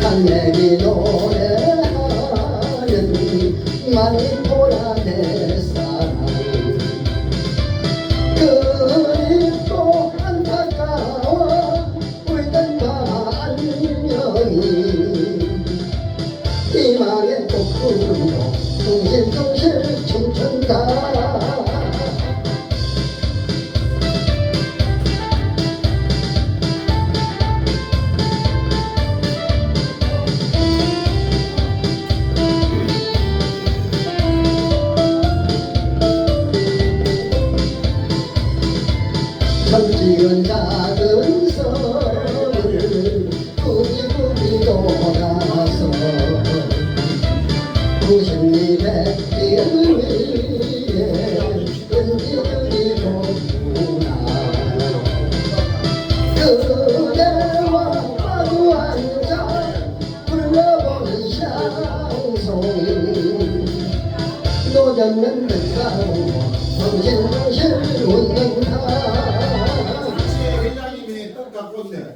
간내기 노래하는 내 사랑 그립고 안타까워 울던 반면이 희망의 꽃으로 둥 천지은 작은 섬을 꾸기꾸기 돌아서 구십리 백길 위에 은지들이 돕구나. 그대와 마주 앉아 불러보는 샹송 노젓는 듯 싸우고 정신정신 கொடுத்தேன்